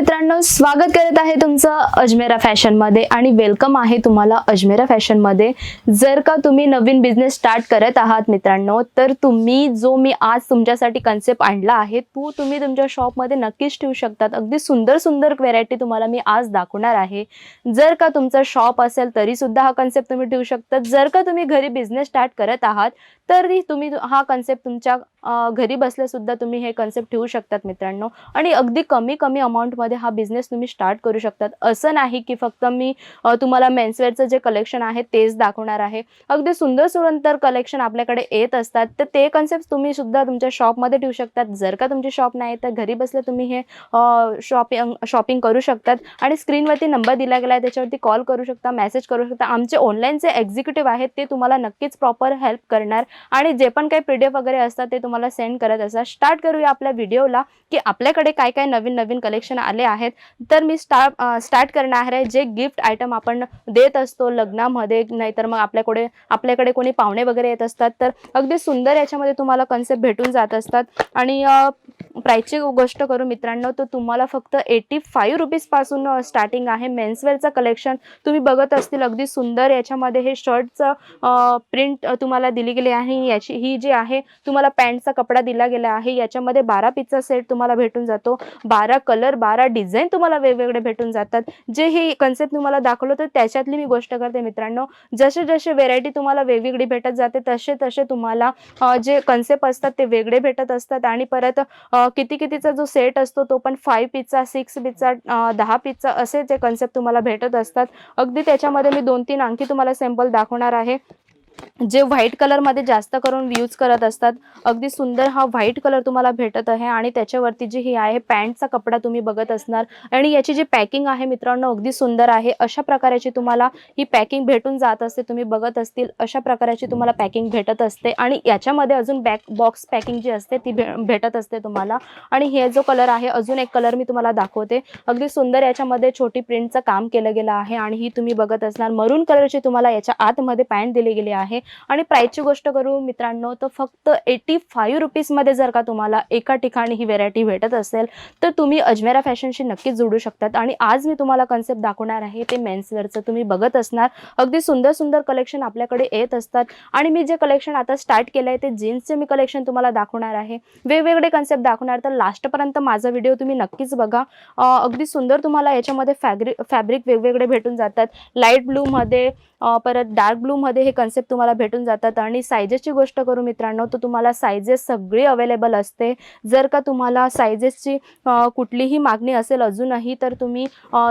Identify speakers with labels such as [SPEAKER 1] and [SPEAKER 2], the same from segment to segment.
[SPEAKER 1] मित्रांनो स्वागत करत आहे तुमचं अजमेरा फॅशनमध्ये आणि वेलकम आहे तुम्हाला अजमेरा फॅशनमध्ये जर का तुम्ही नवीन बिझनेस स्टार्ट करत आहात मित्रांनो तर तुम्ही जो मी आज तुमच्यासाठी कन्सेप्ट आणला आहे तो तुम्ही तुमच्या शॉपमध्ये नक्कीच ठेवू शकतात. अगदी सुंदर सुंदर व्हेरायटी तुम्हाला मी आज दाखवणार आहे. जर का तुमचं शॉप असेल तरी सुद्धा हा कन्सेप्ट तुम्ही ठेवू शकतात. जर का तुम्ही घरी बिझनेस स्टार्ट करत आहात तरी तुम्ही हा कन्सेप्ट तुमच्या घरी बसल्यासुद्धा तुम्ही हे कन्सेप्ट ठेवू शकतात मित्रांनो. आणि अगदी कमी कमी अमाऊंटमध्ये हा बिझनेस तुम्ही स्टार्ट करू शकतात. असं नाही की फक्त मी तुम्हाला मेन्सवेअरचं जे कलेक्शन आहे तेच दाखवणार आहे. अगदी सुंदर सुंदर कलेक्शन आपल्याकडे येत असतात. तर ते कन्सेप्ट तुम्ही सुद्धा तुमच्या शॉपमध्ये ठेवू शकतात. जर का तुमची शॉप नाही तर घरी बसल्या तुम्ही हे शॉपिंग शॉपिंग करू शकतात. आणि स्क्रीनवरती नंबर दिला गेला आहे त्याच्यावरती कॉल करू शकता मेसेज करू शकता. आमचे ऑनलाईन जे एक्झिक्युटिव्ह आहेत ते तुम्हाला नक्कीच प्रॉपर हेल्प करणार. आणि जे पण काही पी वगैरे असतात ते तुम्हाला सेंड करत असतात स्टार्ट करूया आपल्या व्हिडिओला की आपल्याकडे काय काय नवीन नवीन कलेक्शन आले आहेत. तर मी स्टार्ट स्टार्ट करणार आहे जे गिफ्ट आयटम आपण देत असतो लग्नामध्ये नाहीतर मग आपल्याकडे आपल्याकडे कोणी पाहुणे वगैरे येत असतात. तर अगदी सुंदर याच्यामध्ये तुम्हाला कन्सेप्ट भेटून जात असतात. आणि प्राईसची गोष्ट करू मित्रांनो तर तुम्हाला फक्त एटी फाईव्ह रुपीजपासून स्टार्टिंग आहे. मेन्सवेअरचं कलेक्शन तुम्ही बघत असतील अगदी सुंदर. याच्यामध्ये हे शर्टचं प्रिंट तुम्हाला दिली गेली आहे. याची ही जी आहे तुम्हाला पॅन्टचा कपडा दिला गेला आहे. याच्यामध्ये बारा पीसचा सेट तुम्हाला भेटून जातो. बारा कलर बारा डिझाईन तुम्हाला वेगवेगळे भेटून जातात. जे हे कन्सेप्ट तुम्हाला दाखवलं तर त्याच्यातली मी गोष्ट करते मित्रांनो. जसे जसे व्हेरायटी तुम्हाला वेगवेगळी भेटत जाते तसे तसे तुम्हाला जे कन्सेप्ट असतात ते वेगळे भेटत असतात. आणि परत किती कितीचा जो सेट असतो तो पण फाईव्ह पीसचा सिक्स पीसचा दहा पीसचा असे जे कन्सेप्ट तुम्हाला भेटत असतात. अगदी त्याच्यामध्ये मी दोन तीन आणखी तुम्हाला सॅम्पल दाखवणार आहे. जे व्हाईट कलरमध्ये जास्त करून यूज करत असतात अगदी सुंदर हा व्हाईट कलर तुम्हाला भेटत आहे आणि त्याच्यावरती जी ही आहे पॅन्टचा कपडा तुम्ही बघत असणार आणि याची जी पॅकिंग आहे मित्रांनो अगदी सुंदर आहे. अशा प्रकाराची तुम्हाला ही पॅकिंग भेटून जात असते तुम्ही बघत असतील अशा प्रकाराची तुम्हाला पॅकिंग भेटत असते आणि याच्यामध्ये अजून बॅक बॉक्स पॅकिंग जी असते ती भे भेटत असते तुम्हाला. आणि हे जो कलर आहे अजून एक कलर मी तुम्हाला दाखवते. अगदी सुंदर याच्यामध्ये छोटी प्रिंटचं काम केलं गेलं आहे आणि ही तुम्ही बघत असणार. मरून कलरची तुम्हाला याच्या आतमध्ये पॅन्ट दिली गेली आहे. आणि प्राईसची गोष्ट करू मित्रांनो तर फक्त एटी फाईव्ह रुपीजमध्ये जर का तुम्हाला एका ठिकाणी ही व्हेरायटी भेटत असेल तर तुम्ही अजमेरा फॅशनशी नक्कीच जोडू शकतात. आणि आज मी तुम्हाला कन्सेप्ट दाखवणार आहे ते मेन्सवेअरचं तुम्ही बघत असणार अगदी सुंदर सुंदर कलेक्शन आपल्याकडे येत असतात. आणि मी जे कलेक्शन आता स्टार्ट केलं आहे ते जीन्सचे मी कलेक्शन तुम्हाला दाखवणार आहे. वेगवेगळे कन्सेप्ट दाखवणार तर लास्टपर्यंत माझा व्हिडिओ तुम्ही नक्कीच बघा. अगदी सुंदर तुम्हाला याच्यामध्ये फॅब्रिक फॅब्रिक वेगवेगळे भेटून जातात. लाइट ब्लूमध्ये परत डार्क ब्लूमध्ये हे कन्सेप्ट तुम्हाला भेटून जातात. आणि सायजेसची गोष्ट करू मित्रांनो तर तुम्हाला सायजेस सगळी अवेलेबल असते. जर का तुम्हाला सायजेसची कुठलीही मागणी असेल अजूनही तर तुम्ही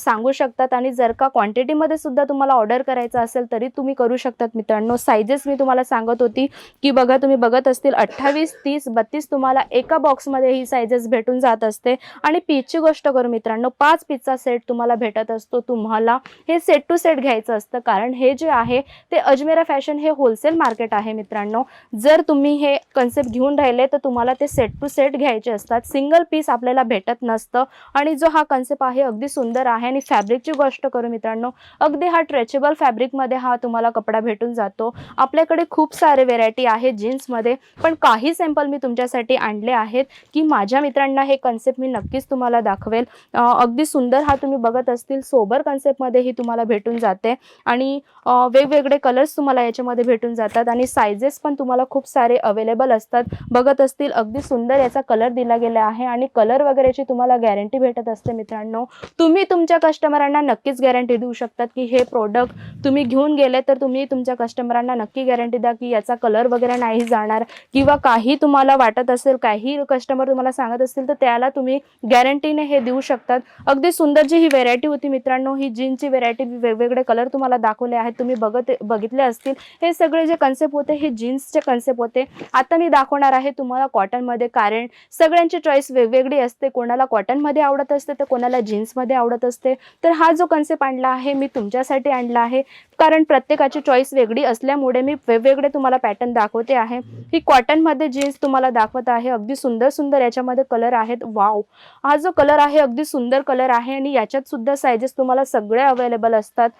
[SPEAKER 1] सांगू शकतात. आणि जर का क्वांटिटीमध्ये सुद्धा तुम्हाला ऑर्डर करायचं असेल तरी तुम्ही करू शकतात मित्रांनो. सायजेस मी तुम्हाला सांगत होती की बघा तुम्ही बघत असतील अठ्ठावीस तीस बत्तीस तुम्हाला एका बॉक्समध्ये ही सायजेस भेटून जात असते. आणि पीचची गोष्ट करू मित्रांनो पाच पीचचा सेट तुम्हाला भेटत असतो तुम्हाला. हे सेट टू सेट घ्यायचं असतं. कारण हे जे आहे ते अजमेरा फॅशन हे होलसेल मार्केट आहे मित्रांनो. जर तुम्ही हे कन्सेप्ट घेऊन राहिले तर तुम्हाला ते सेट टू सेट घ्यायचे असतात. सिंगल पीस आपल्याला भेटत नसतं. आणि जो हा कन्सेप्ट आहे अगदी सुंदर आहे. आणि फॅब्रिकची गोष्ट करू मित्रांनो अगदी हा ट्रेचेबल फॅब्रिकमध्ये हा तुम्हाला कपडा भेटून जातो. आपल्याकडे खूप सारे व्हेरायटी आहे जीन्समध्ये पण काही सॅम्पल मी तुमच्यासाठी आणले आहेत की माझ्या मित्रांना हे कन्सेप्ट मी नक्कीच तुम्हाला दाखवेल. अगदी सुंदर हा तुम्ही बघत असतील सोबर कन्सेप्टमध्ये ही तुम्हाला भेटून जाते. आणि वेगवेगळे कलर्स तुम्हाला याच्यामध्ये भेटून जातात आणि सायझेस पण तुम्हाला खूप सारे अवेलेबल असतात. बघत असतील अगदी सुंदर याचा कलर दिला गेला आहे आणि कलर वगैरेची तुम्हाला गॅरंटी भेटत असते मित्रांनो. तुम्ही तुमच्या कस्टमरांना नक्कीच गॅरंटी देऊ शकतात की हे प्रोडक्ट तुम्ही घेऊन गेले तर तुम्ही तुमच्या कस्टमरांना नक्की गॅरंटी द्या की याचा कलर वगैरे नाही जाणार किंवा काही तुम्हाला वाटत असेल काही कस्टमर तुम्हाला सांगत असतील तर त्याला तुम्ही गॅरंटीने हे देऊ शकतात. अगदी सुंदर जी ही व्हेरायटी होती मित्रांनो ही जीनची व्हेरायटी वेगवेगळे कलर तुम्हाला दाखवले आहेत. तुम्ही बघत बघितले असतील हे सगळे जे कन्सेप्ट होते हे जीन्सचे कन्सेप्ट होते. आता मी दाखवणार आहे तुम्हाला कॉटनमध्ये कारण सगळ्यांची चॉईस वेगवेगळी असते. कोणाला कॉटनमध्ये आवडत असते तर कोणाला जीन्समध्ये आवडत असते. तर हा जो कन्सेप्ट आणला आहे मी तुमच्यासाठी आणला आहे. कारण प्रत्येकाची चॉईस वेगळी असल्यामुळे मी वेगवेगळे तुम्हाला पॅटर्न दाखवते आहे. ही कॉटनमध्ये जीन्स तुम्हाला दाखवत आहे. अगदी सुंदर सुंदर याच्यामध्ये कलर आहेत. वाव हा जो कलर आहे अगदी सुंदर कलर आहे आणि याच्यात सुद्धा सायजेस तुम्हाला सगळे अवेलेबल असतात.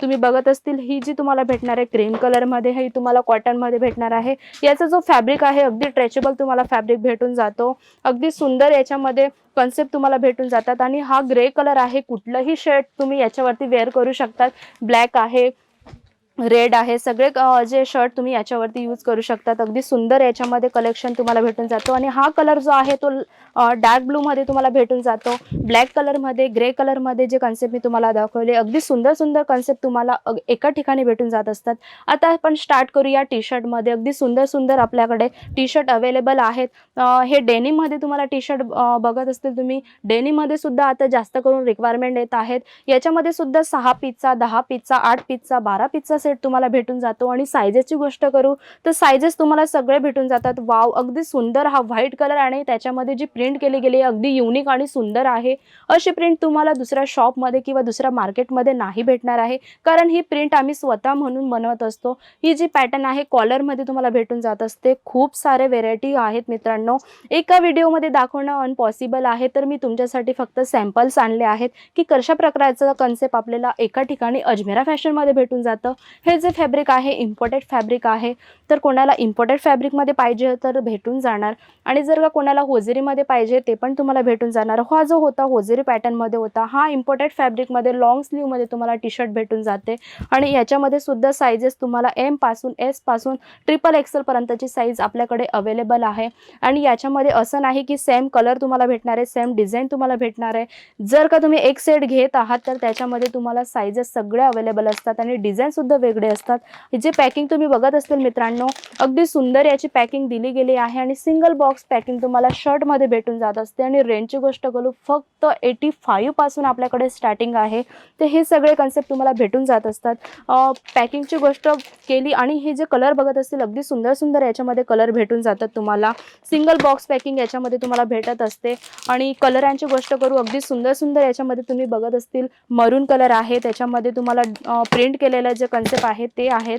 [SPEAKER 1] तुम्ही बघत असतील ही जी तुम्हाला भेटणार आहे क्रीम कलर कलरमध्ये हे तुम्हाला कॉटनमध्ये भेटणार आहे. याचा जो फॅब्रिक आहे अगदी ट्रेचेबल तुम्हाला फॅब्रिक भेटून जातो. अगदी सुंदर याच्यामध्ये कन्सेप्ट तुम्हाला भेटून जातात. आणि हा ग्रे कलर आहे कुठलंही शर्ट तुम्ही याच्यावरती वेअर करू शकतात. ब्लॅक आहे रेड आहे. सगळे जे शर्ट तुम्ही याच्यावरती यूज करू शकतात. अगदी सुंदर याच्यामध्ये कलेक्शन तुम्हाला भेटून जातो. आणि हा कलर जो आहे तो डार्क ब्लूमध्ये तुम्हाला भेटून जातो. ब्लॅक कलरमध्ये ग्रे कलरमध्ये जे कन्सेप्ट मी तुम्हाला दाखवले अगदी सुंदर सुंदर कन्सेप्ट तुम्हाला अग- एका ठिकाणी भेटून जात असतात. आता आपण स्टार्ट करूया टी शर्टमध्ये अगदी सुंदर सुंदर आपल्याकडे टी शर्ट अवेलेबल आहेत हे डेनीमध्ये तुम्हाला टी शर्ट बघत असतील तुम्ही. डेनीमध्ये सुद्धा आता जास्त करून रिक्वायरमेंट येत आहेत. याच्यामध्ये सुद्धा सहा पीसचा दहा पीसचा आठ पीसचा बारा पीसचा सेट तुम्हाला भेटून जातो आणि सायझेसची गोष्ट करू तर सायझेस तुम्हाला सगळे भेटून जातात. वाव अगदी सुंदर हा व्हाईट कलर आणि त्याच्यामध्ये जी प्रिंट केली गेली आहे अगदी युनिक आणि सुंदर आहे. अशी प्रिंट तुम्हाला दुसऱ्या शॉपमध्ये किंवा दुसऱ्या मार्केटमध्ये नाही भेटणार आहे. कारण ही प्रिंट आम्ही स्वतः म्हणून बनवत असतो. ही जी पॅटर्न आहे कॉलरमध्ये तुम्हाला भेटून जात असते. खूप सारे व्हेरायटी आहेत मित्रांनो. एका व्हिडिओमध्ये दाखवणं अनपॉसिबल आहे तर मी तुमच्यासाठी फक्त सॅम्पल्स आणले आहेत की कशा प्रकारचं कन्सेप्ट आपल्याला एका ठिकाणी अजमेरा फॅशनमध्ये भेटून जातं. हे जे फॅब्रिक आहे इम्पोर्टेड फॅब्रिक आहे तर कोणाला इम्पोर्टेड फॅब्रिकमध्ये पाहिजे तर भेटून जाणार. आणि जर का कोणाला होजेरीमध्ये पाहिजे ते पण तुम्हाला भेटून जाणार. हा जो होता होजेरी पॅटर्नमध्ये होता हा इम्पोर्टेड फॅब्रिकमध्ये लॉंग स्लीवमध्ये तुम्हाला टी शर्ट भेटून जाते. आणि याच्यामध्ये सुद्धा साईजेस तुम्हाला एमपासून एसपासून ट्रिपल एक्सेलपर्यंतची साईज आपल्याकडे अवेलेबल आहे. आणि याच्यामध्ये असं नाही की सेम कलर तुम्हाला भेटणार आहे सेम डिझाईन तुम्हाला भेटणार आहे. जर का तुम्ही एक सेट घेत आहात तर त्याच्यामध्ये तुम्हाला साईजेस सगळे अवेलेबल असतात. आणि डिझाईन सुद्धा वेगळे असतात. जे पॅकिंग तुम्ही बघत असतील मित्रांनो अगदी सुंदर याची पॅकिंग दिली गेली आहे आणि सिंगल बॉक्स पॅकिंग तुम्हाला शर्टमध्ये भेटून जात असते आणि रेंजची गोष्ट करू फक्त एटी फाईव्हपासून आपल्याकडे स्टार्टिंग आहे. तर हे सगळे कन्सेप्ट तुम्हाला भेटून जात असतात. पॅकिंगची गोष्ट केली आणि हे जे कलर बघत असतील अगदी सुंदर सुंदर याच्यामध्ये कलर भेटून जातात तुम्हाला. सिंगल बॉक्स पॅकिंग याच्यामध्ये तुम्हाला भेटत असते. आणि कलरांची गोष्ट करू अगदी सुंदर सुंदर याच्यामध्ये तुम्ही बघत असतील मरून कलर आहे त्याच्यामध्ये तुम्हाला प्रिंट केलेलं जे कन्सेप्ट आहे ते आहेत.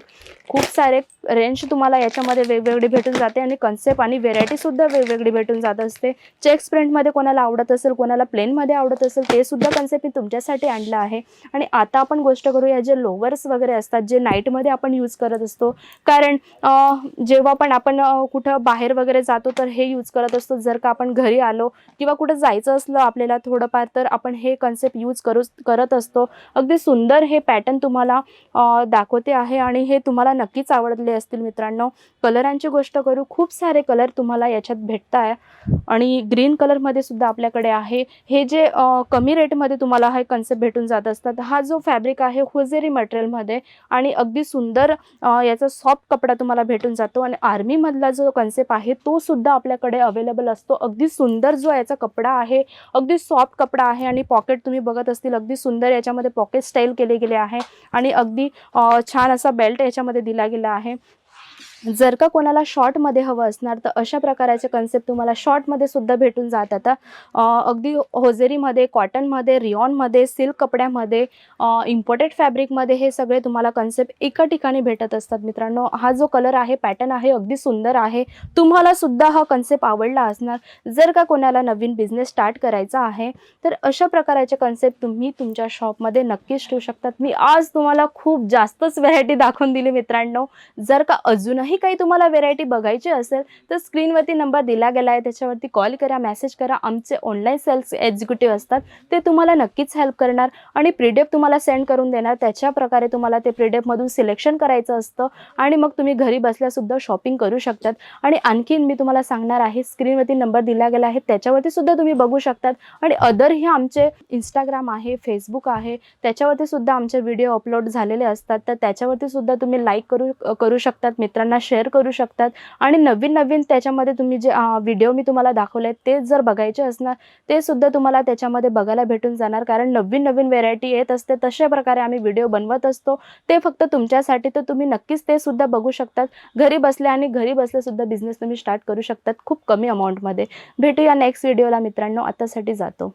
[SPEAKER 1] खूप सारे रेंज तुम्हाला याच्यामध्ये वेगवेगळी भेटून जाते आणि कन्सेप्ट आणि व्हेरायटीसुद्धा वेगवेगळी भेटून जात असते. चेक्स प्रिंटमध्ये कोणाला आवडत असेल कोणाला प्लेनमध्ये आवडत असेल ते सुद्धा कन्सेप्ट मी तुमच्यासाठी आणलं आहे. आणि आता आपण गोष्ट करूया जे लोवर्स वगैरे असतात जे नाईटमध्ये आपण यूज करत असतो. कारण जेव्हा पण आपण कुठं बाहेर वगैरे जातो तर हे यूज करत असतो. जर का आपण घरी आलो किंवा कुठं जायचं असलं आपल्याला थोडंफार तर आपण हे कन्सेप्ट यूज करू करत असतो. अगदी सुंदर हे पॅटर्न तुम्हाला दा दाखवते आहे आणि हे तुम्हाला नक्कीच आवडले असतील मित्रांनो. कलरांची गोष्ट करू खूप सारे कलर तुम्हाला याच्यात भेटत आहे आणि ग्रीन कलरमध्ये सुद्धा आपल्याकडे आहे. हे जे कमी रेटमध्ये तुम्हाला हे कन्सेप्ट भेटून जात असतात हा जो फॅब्रिक आहे होजेरी मटेरियलमध्ये आणि अगदी सुंदर याचा सॉफ्ट कपडा तुम्हाला भेटून जातो आणि आर्मीमधला जो कन्सेप्ट आहे तो सुद्धा आपल्याकडे अवेलेबल असतो. अगदी सुंदर जो याचा कपडा आहे अगदी सॉफ्ट कपडा आहे आणि पॉकेट तुम्ही बघत असतील अगदी सुंदर याच्यामध्ये पॉकेट स्टाईल केले गेले आहे. आणि अगदी छान असा बेल्ट याच्यामध्ये दिला गेला आहे. जर का कोणाला शॉर्टमध्ये हवं असणार तर अशा प्रकारचे कन्सेप्ट तुम्हाला शॉर्टमध्ये सुद्धा भेटून जात आता अगदी होजेरीमध्ये कॉटनमध्ये रिऑनमध्ये सिल्क कपड्यामध्ये इम्पोर्टेड फॅब्रिकमध्ये हे सगळे तुम्हाला कन्सेप्ट एका ठिकाणी भेटत असतात मित्रांनो. हा जो कलर आहे पॅटर्न आहे अगदी सुंदर आहे. तुम्हाला सुद्धा हा कन्सेप्ट आवडला असणार. जर का कोणाला नवीन बिझनेस स्टार्ट करायचा आहे तर अशा प्रकारचे कन्सेप्ट तुम्ही तुमच्या शॉपमध्ये नक्कीच ठेवू शकतात. मी आज तुम्हाला खूप जास्तच व्हरायटी दाखवून दिली मित्रांनो. जर का अजूनही काही तुम्हाला व्हेरायटी बघायची असेल तर स्क्रीनवरती नंबर दिला गेला आहे. त्याच्यावरती कॉल करा मेसेज करा. आमचे ऑनलाईन सेल्स एक्झिक्युटिव्ह असतात. ते तुम्हाला नक्कीच हेल्प करणार आणि प्रिडेप तुम्हाला सेंड करून देणार. त्याच्या प्रकारे तुम्हाला ते प्रिडेपमधून सिलेक्शन करायचं असतं आणि मग तुम्ही घरी बसल्यासुद्धा शॉपिंग करू शकतात. आणि आणखीन मी तुम्हाला सांगणार आहे स्क्रीनवरती नंबर दिला गेला आहे. त्याच्यावरती सुद्धा तुम्ही बघू शकतात. आणि अदर हे आमचे इंस्टाग्राम आहे फेसबुक आहे. त्याच्यावरती सुद्धा आमचे व्हिडिओ अपलोड झालेले असतात. तर त्याच्यावरती सुद्धा तुम्ही लाईक करू करू शकतात मित्रांना. शेअर करू शकतात. आणि नवीन नवीन त्याच्यामध्ये तुम्ही जे व्हिडिओ मी तुम्हाला दाखवले ते जर बघायचे असणार ते सुद्धा तुम्हाला त्याच्यामध्ये बघायला भेटून जाणार. कारण नवीन नवीन व्हेरायटी येत असते तशा प्रकारे आम्ही व्हिडिओ बनवत असतो. ते फक्त तुमच्यासाठी तर तुम्ही नक्कीच ते सुद्धा बघू शकतात. घरी बसल्या आणि घरी बसल्या सुद्धा बिझनेस तुम्ही स्टार्ट करू शकतात खूप कमी अमाऊंटमध्ये भेटूया नेक्स्ट व्हिडिओला मित्रांनो आतासाठी जातो.